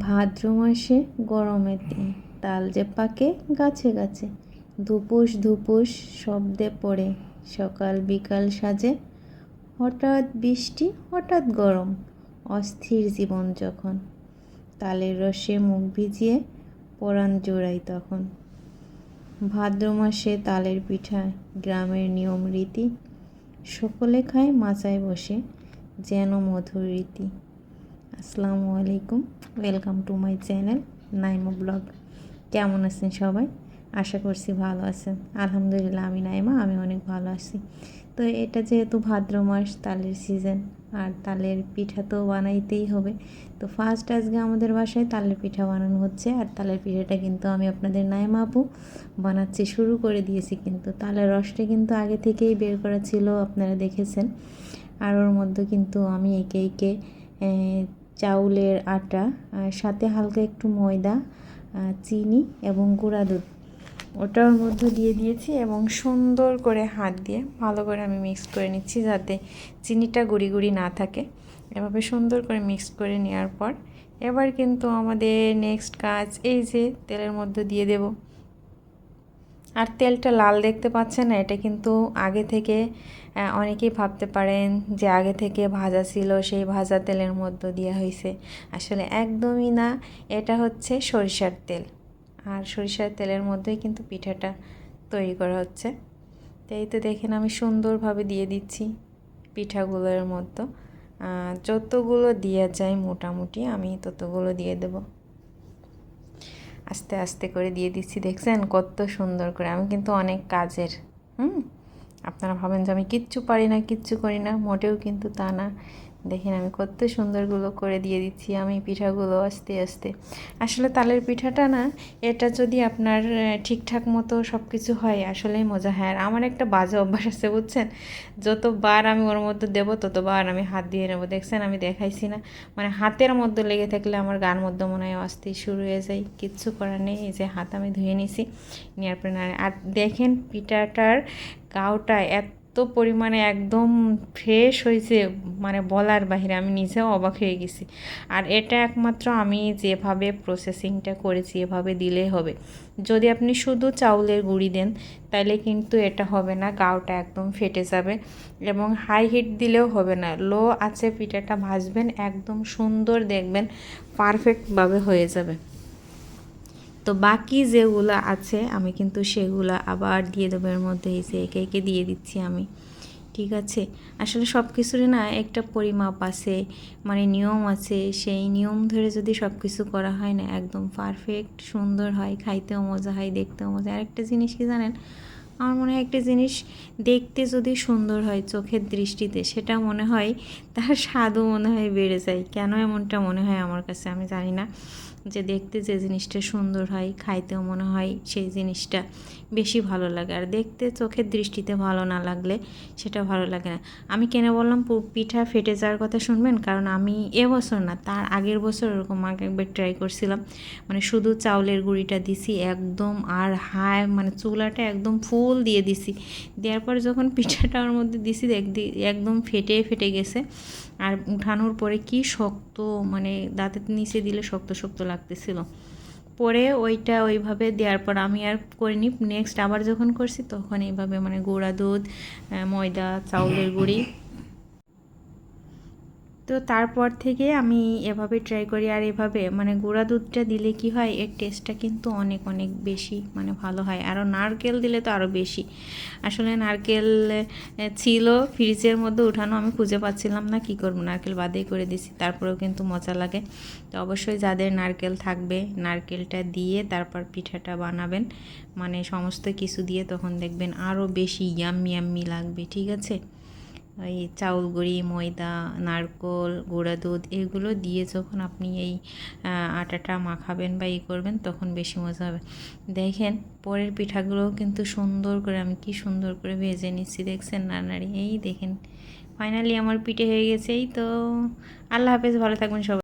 ভাদ্র মাসে গরমের দিন। তাল যে পাকে গাছে গাছে। ধুপুস ধুপুস শব্দে পড়ে। সকাল বিকাল সাজে। হঠাৎ বৃষ্টি, হঠাৎ গরম। অস্থির জীবন যখন। তালের রসে মুখ ভিজিয়ে পরাণ জোড়াই তখন। ভাদ্র মাসে তালের পিঠা, গ্রামের নিয়ম রীতি। সকলে খায় মাচায় বসে, যেন মধুর রীতি। আসসালামু আলাইকুম। Welcome to my channel Naima blog কেমন আছেন সবাই? আশা করছি ভালো আছেন। আলহামদুলিল্লাহ, আমি নাইমা আমি অনেক ভালো আছি। তো এটা যেহেতু ভাদ্র মাস, তালের সিজন আর তালের পিঠা তো বানাইতেই হবে। তো ফার্স্ট আজকে আমাদের বাসায় তালের পিঠা বানানো হচ্ছে, আর তালের পিঠাটা কিন্তু আমি আপনাদের নাইমা আপু বানাচ্ছি, শুরু করে দিয়েছি কিন্তু। তালের রসটা কিন্তু আগে থেকেই বের করা ছিল, আপনারা দেখেছেন। আর ওর মধ্যে কিন্তু আমি একে একে চাউলের আটা সাথে হালকা একটু ময়দা চিনি এবং গুঁড়া দুধ। ওটার মধ্যে দিয়ে দিয়েছি এবং সুন্দর করে হাত দিয়ে ভালো করে আমি মিক্স করে নিচ্ছি যাতে চিনিটা গুড়ি গুড়ি না থাকে। এভাবে সুন্দর করে মিক্স করে নেওয়ার পর এবার কিন্তু আমাদের নেক্সট কাজ এই যে তেলের মধ্যে দিয়ে দেব। আর তেলটা লাল দেখতে পাচ্ছেন না এটা কিন্তু আগে থেকে অনেকেই ভাবতে পারেন যে আগে থেকে ভাজা ছিল, সেই ভাজা তেলের মধ্য দেওয়া হয়েছে আসলে একদমই না, এটা হচ্ছে সরিষার তেল। আর সরিষার তেলের মধ্যেই কিন্তু পিঠাটা তৈরি করা হচ্ছে। তো এই তো দেখেন আমি সুন্দরভাবে দিয়ে দিচ্ছি পিঠাগুলোর মধ্যে। যতগুলো দেওয়া যায় মোটামুটি আমি ততগুলো দিয়ে দেব। আস্তে আস্তে করে দিয়ে দিচ্ছি। দেখছেন কত সুন্দর করে। আমি কিন্তু অনেক কাজের, হুম? আপনারা ভাবেন যে আমি কিচ্ছু পারি না, কিচ্ছু করি না, মোটেও কিন্তু তা না। দেখেন আমি কত সুন্দরগুলো করে দিয়ে দিচ্ছি, আমি পিঠাগুলো আস্তে আস্তে। আসলে তালের পিঠাটা না, এটা যদি আপনার ঠিকঠাক মতো সব কিছু হয়, আসলেই মজা হয়। আর আমার একটা বাজে অভ্যাস আছে, বুঝছেন? যতবার আমি ওর মধ্যে দেবো, ততবার আমি হাত দিয়ে নেব, দেখছেন? আমি দেখাইছি না। মানে হাতের মধ্যে লেগে থাকলে আমার গান মধ্যে মনে হয় আসতে শুরু হয়ে যায়, কিচ্ছু করার নেই। এই যে হাত আমি ধুয়ে নিছি, নেওয়ার পরে আর দেখেন পিঠাটার গাওটা এত এত পরিমাণে একদম ফ্রেশ হয়েছে মানে বলার বাহিরে, আমি নিজেও অবাক হয়ে গেছি। আর এটা একমাত্র আমি যেভাবে প্রসেসিংটা করেছি, এভাবে দিলেই হবে। যদি আপনি শুধু চাউলের গুঁড়ি দেন তাহলে কিন্তু এটা হবে না, গাওটা একদম ফেটে যাবে এবং হাই হিট দিলেও হবে না। লো আছে পিঠাটা ভাজবেন, একদম সুন্দর দেখবেন পারফেক্টভাবে হয়ে যাবে। তো বাকি যেগুলো আছে আমি কিন্তু সেগুলো আবার দিয়ে দেবো, এর মধ্যে এসে একে একে দিয়ে দিচ্ছি আমি। ঠিক আছে? আসলে সব কিছুরই না একটা পরিমাপ আছে মানে নিয়ম আছে। সেই নিয়ম ধরে যদি সব কিছু করা হয় না, একদম পারফেক্ট সুন্দর হয়, খাইতেও মজা হয়, দেখতেও মজা আর একটা জিনিস কি জানেন? আমার মনে হয় একটা জিনিস দেখতে যদি সুন্দর হয় চোখের দৃষ্টিতে, সেটা মনে হয় তার স্বাদও মনে হয় বেড়ে যায়। কেন এমনটা মনে হয় আমার কাছে আমি জানি না। যে দেখতে যে জিনিসটা সুন্দর হয়, খাইতেও মনে হয় সেই জিনিসটা বেশি ভালো লাগে। আর দেখতে চোখের দৃষ্টিতে ভালো না লাগলে সেটা ভালো লাগে না। আমি কেন বললাম পিঠা ফেটে যাওয়ার কথা শুনবেন? কারণ আমি এবছর না, তার আগের বছর ওরকম আগে একবার ট্রাই করছিলাম। মানে শুধু চাউলের গুঁড়িটা দিছি, একদম আর হাই মানে চুলাটা একদম ফুল দিয়ে দিছি। দেওয়ার পর যখন পিঠাটা ওর মধ্যে দিছি একদম ফেটে ফেটে গেছে। আর উঠানোর পরে কি শক্ত মানে দাঁতের নিচে দিলে শক্ত শক্ত লাগতেছিল। পরে ওইটা ওইভাবে দেওয়ার পর আমি আর করিনি। নেক্সট আবার যখন করছি, তখন এইভাবে মানে গোড়া দুধ ময়দা, চাউলের গুঁড়ি তো তারপর থেকে আমি এভাবে ট্রাই করি আর এভাবে মানে গুঁড়া দুধটা দিলে কি হয়, এর টেস্টটা কিন্তু অনেক অনেক বেশি মানে ভালো হয়। আরও নারকেল দিলে তো আরও বেশি। আসলে নারকেল ছিল ফ্রিজের মধ্যে উঠানো, আমি খুঁজে পাচ্ছিলাম না, কি করব, নারকেল বাদেই করে দিছি, তারপরেও কিন্তু মজা লাগে। তো অবশ্যই যাদের নারকেল থাকবে, নারকেলটা দিয়ে তারপর পিঠাটা বানাবেন। মানে সমস্ত কিছু দিয়ে তখন দেখবেন আরও বেশি ইয়াম্মি ইয়াম্মি লাগবে, ঠিক আছে? ওই চাউল গুঁড়ি ময়দা, নারকোল, গুঁড়া দুধ এগুলো দিয়ে যখন আপনি এই আটাটা মাখাবেন বা ই করবেন তখন বেশি মজা হবে। দেখেন পরের পিঠাগুলোও কিন্তু সুন্দর করে আমি কি সুন্দর করে ভেজে নিচ্ছি, দেখছেন নানারি এই দেখেন ফাইনালি আমার পিঠে হয়ে গেছে, এই তো। আল্লাহ হাফেজ, ভালো থাকবেন সবাই।